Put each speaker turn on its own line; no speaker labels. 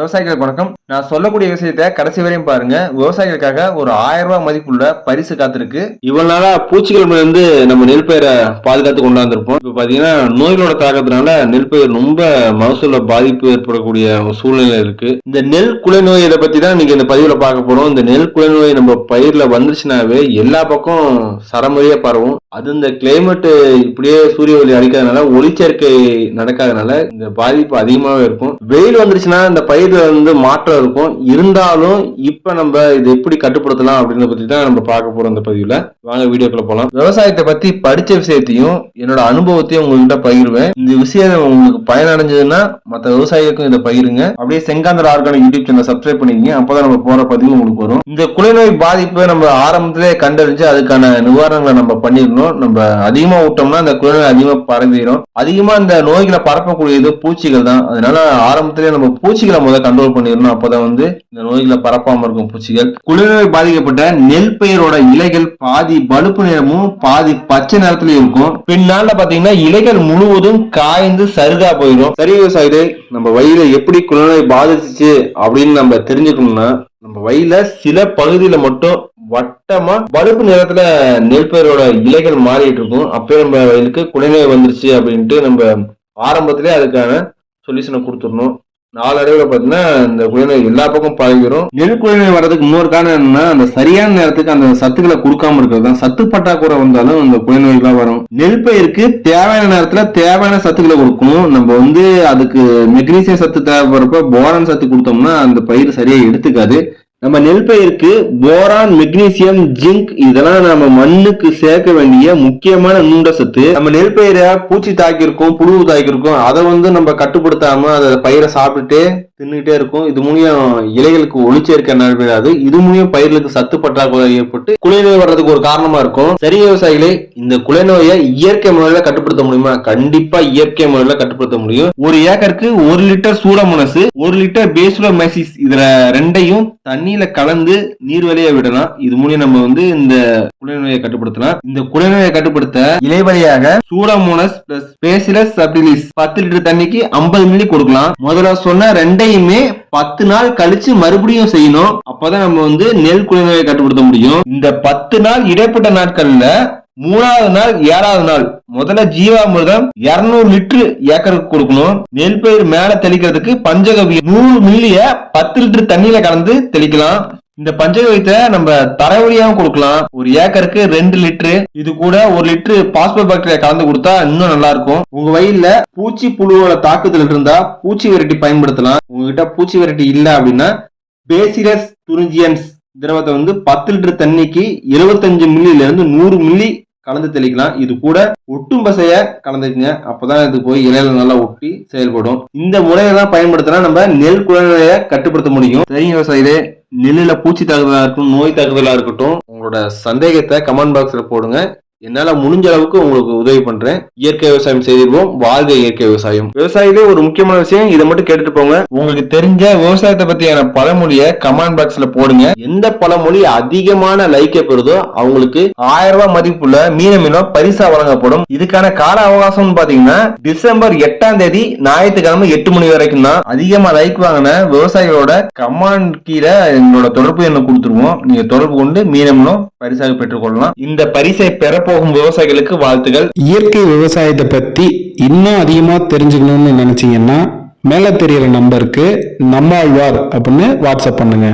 விவசாயிகளுக்கு வணக்கம். நான் சொல்லக்கூடிய விஷயத்த கடைசி வரையும் பாருங்க. விவசாயிகளுக்காக ஒரு ஆயிரம் ரூபாய் மதிப்புள்ள பரிசு காத்திருக்கு. இவ்வளவு நாளா பூச்சிகள் இருந்து நம்ம நெல் பயிரை பாதுகாத்து கொண்டாந்துருப்போம். இப்ப பாத்தீங்கன்னா நோய்களோட தாக்கத்தினால நெல் பயிர் ரொம்ப மகசூல பாதிப்பு ஏற்படக்கூடிய சூழ்நிலை இருக்கு. இந்த நெல் குலை நோய் இதை பத்தி தான் நீங்க இந்த பதிவுல பார்க்க போறோம். இந்த நெல் குலை நோய் நம்ம பயிர்ல வந்துருச்சுனாவே எல்லா பக்கம் சரமரியா பரவும். அது இந்த கிளைமேட்டு இப்படியே சூரிய ஒளி அடிக்காதனால ஒளிச்சேர்க்கை நடக்காதனால இந்த பாதிப்பு அதிகமாகவே இருக்கும். வெயில் வந்துருச்சுன்னா இந்த பயிரில் வந்து மாற்றம் இருக்கும். இருந்தாலும் இப்போ நம்ம இதை எப்படி கட்டுப்படுத்தலாம் அப்படின்றத பத்தி தான் நம்ம பார்க்க போறோம் இந்த பதிவில். வாங்க வீடியோக்குள்ள போகலாம் விவசாயத்தை பத்தி படிச்ச விஷயத்தையும் என்னோட அனுபவத்தையும் உங்ககிட்ட பகிர்வேன். இந்த விஷயம் உங்களுக்கு பயனடைஞ்சதுன்னா மற்ற விவசாயிகளுக்கும் இதை பகிருங்க. அப்படியே Sengandhar organic YouTube channel subscribe பண்ணிக்கங்க. அப்பதான் நம்ம போற பதிவு உங்களுக்கு வரும். இந்த குலைநோய் பாதிப்பை நம்ம ஆரம்பத்திலே கண்டறிஞ்சு அதுக்கான நிவாரணங்களை நம்ம பண்ணிடணும். நம்ம அதிகமா விட்டோம்னா அந்த குலைநோய் அதிகமா பரவிடும். அதிகமா இந்த நோய்களை பரப்பக்கூடியது பூச்சிகள் தான். அதனால ஆரம்பத்திலே நம்ம பூச்சிகளை முதல்ல கண்ட்ரோல் பண்ணிடணும். அப்பதான் வந்து இந்த நோய்களை பரப்பாம இருக்கும் பூச்சிகள். குளிர்நோய் பாதிக்கப்பட்ட நெல் பயிரோட இலைகள் பாதி பழுப்பு நிறமும் பாதி பச்சை நிறத்துலயும் இருக்கும். பின்னால பாத்தீங்கன்னா இலைகள் முழுவதும் காய்ந்து சருகா போயிடும். சரி விவசாயிகளே நம்ம வயிறு எப்படி குளிர்நோய் பாதிச்சு அப்படின்னு நம்ம தெரிஞ்சுக்கணும்னா நம்ம வயில சில பகுதியில மட்டும் வட்டமா பழுப்பு நிறத்துல நெல்பயிரோட இலைகள் மாறிட்டு இருக்கும். அப்பயே நம்ம இதுக்கு குடிநீர் வந்துருச்சு அப்படின்ட்டு நம்ம ஆரம்பத்திலே அதுக்கான சொல்யூஷனை கொடுத்துடணும். நாளடைவில் பார்த்தீங்கன்னா இந்த குழந்தை எல்லா பக்கம் பழகிடும் நெல் குழந்தை வர்றதுக்கு இன்னொரு காரணம் என்னன்னா அந்த சரியான நேரத்துக்கு அந்த சத்துக்களை கொடுக்காம இருக்கிறது தான் சத்து பற்றாக்குறை வந்தாலும் இந்த குழந்தைகள்லாம் வரும். நெல் பயிருக்கு தேவையான நேரத்துல தேவையான சத்துக்களை கொடுக்கணும். நம்ம வந்து அதுக்கு மெக்னீசியம் சத்து தேவைப்படுறப்ப போரான் சத்து கொடுத்தோம்னா அந்த பயிர் சரியா எடுத்துக்காது. நம்ம நெல் பயிருக்கு போரான் மெக்னீசியம் ஜிங்க் இதெல்லாம் நம்ம மண்ணுக்கு சேர்க்க வேண்டிய முக்கியமான நுண்ட சத்து. நம்ம நெல் பயிரை பூச்சி தாக்கியிருக்கோம் புழு தாக்கியிருக்கோம் அதை வந்து நம்ம கட்டுப்படுத்தாம அதை பயிரை சாப்பிட்டுட்டு தின்னுகிட்டே இருக்கும். இது மூலியம் இலைகளுக்கு ஒளிச்சேர்க்கை நடைபெறாது இது மூலியம் பயிர்களுக்கு சத்து பற்றாக்குறை ஏற்பட்டு குலைநோய் வர்றதுக்கு ஒரு காரணமா இருக்கும். சரி விவசாயிகளே இந்த குலைநோயை இயற்கை முறையில கட்டுப்படுத்த முடியுமா? கண்டிப்பா இயற்கை முறையில கட்டுப்படுத்த முடியும். ஒரு ஏக்கருக்கு ஒரு லிட்டர் சூடமுனசு ஒரு லிட்டர் பேசுலோமைசிஸ் இதுல ரெண்டையும் தண்ணியில கலந்து நீர் வழியா விடலாம். இது மூலியம் நம்ம வந்து இந்த குலைநோயை கட்டுப்படுத்தலாம். இந்த குலைநோயை கட்டுப்படுத்த இலை வழியாக சூடமோனஸ் பிளஸ் பேசிலஸ் சப்டிலிஸ் பத்து லிட்டர் தண்ணிக்கு ஐம்பது மில்லி கொடுக்கலாம். முதல்ல சொன்ன ரெண்டையுமே பத்து நாள் கழிச்சு மறுபடியும் செய்யணும். அப்பதான் நம்ம வந்து நெல் குலைநோயை கட்டுப்படுத்த முடியும். இந்த பத்து நாள் இடைப்பட்ட நாட்கள்ல மூணாவது நாள் ஏழாவது நாள் முதல்ல ஜீவாமிர்தம் 200 லிட்டர் ஏக்கருக்கு கொடுக்கணும். நெல் பயிர் மேல தெளிக்கிறதுக்கு பஞ்சகவியம் நூறு மில்லிய பத்து லிட்டர் தண்ணியில கலந்து தெளிக்கலாம். இந்த பஞ்சகவியத்தை நம்ம தரைவழியாவும் கொடுக்கலாம். ஒரு ஏக்கருக்கு ரெண்டு லிட்டரு இது கூட ஒரு லிட்டரு பாஸ்போர்ட் பாக்டீரியா கலந்து கொடுத்தா இன்னும் நல்லா இருக்கும் உங்க வயல்ல பூச்சி புழுவோட தாக்குதல் இருந்தா பூச்சி விரட்டி பயன்படுத்தலாம். உங்ககிட்ட பூச்சி விரட்டி இல்ல அப்படின்னா பேசிரஸ் துரிஞ்சியன்ஸ் திரவத்தை வந்து பத்து லிட்டர் தண்ணிக்கு 75 மில்லில இருந்து நூறு மில்லி கலந்து தெளிக்கலாம். இது கூட ஒட்டும் பசைய கலந்துக்குங்க. அப்பதான் இது போய் இலையில நல்லா ஒட்டி செயல்படும். இந்த முறையெல்லாம் பயன்படுத்தினா நம்ம நெல் குழந்தைய கட்டுப்படுத்த முடியும். சரிங்க விவசாயிகளே நெல்லில் பூச்சி தாக்குதலாக இருக்கட்டும் நோய் தாக்குதலாக இருக்கட்டும் உங்களோட சந்தேகத்தை கமெண்ட் பாக்ஸில் போடுங்க. என்னால முடிஞ்ச அளவுக்கு உங்களுக்கு உதவி பண்றேன். இயற்கை விவசாயம் செய்திருவோம் வாழ்க இயற்கை விவசாயம். விவசாயிலே ஒரு முக்கியமான விஷயம் இதை மட்டும் கேட்டுட்டு போங்க. உங்களுக்கு தெரிஞ்ச விவசாயத்தை பத்தியான பழமொழியை கமெண்ட் பாக்ஸ்ல போடுங்க. எந்த பழமொழி அதிகமான லைக்கை பெறுதோ அவங்களுக்கு ஆயிரம் ரூபாய் மதிப்புள்ள மீன மீனம் பரிசா வழங்கப்படும். இதுக்கான கால அவகாசம் பாத்தீங்கன்னா டிசம்பர் எட்டாம் தேதி ஞாயிற்றுக்கிழமை எட்டு மணி வரைக்கும் தான். அதிகமா லைக் வாங்கின விவசாயிகளோட கமாண்ட் கீழே என்னோட தொடர்பு எண்ணை கொடுத்துருவோம். நீங்க தொடர்பு கொண்டு மீனம்னும் பரிசாக பெற்றுக்கொள்ளலாம். இந்த பரிசை பெறப்போ போகும் விவசாயிகளுக்கு வாழ்த்துகள்.
இயற்கை விவசாயத்தை பற்றி இன்னும் அதிகமாக தெரிஞ்சுக்கணும்னு நினைச்சீங்கன்னா மேலே தெரியிற நம்பருக்கு நம்மாழ்வார் அப்படின்னு வாட்ஸ்அப் பண்ணுங்க.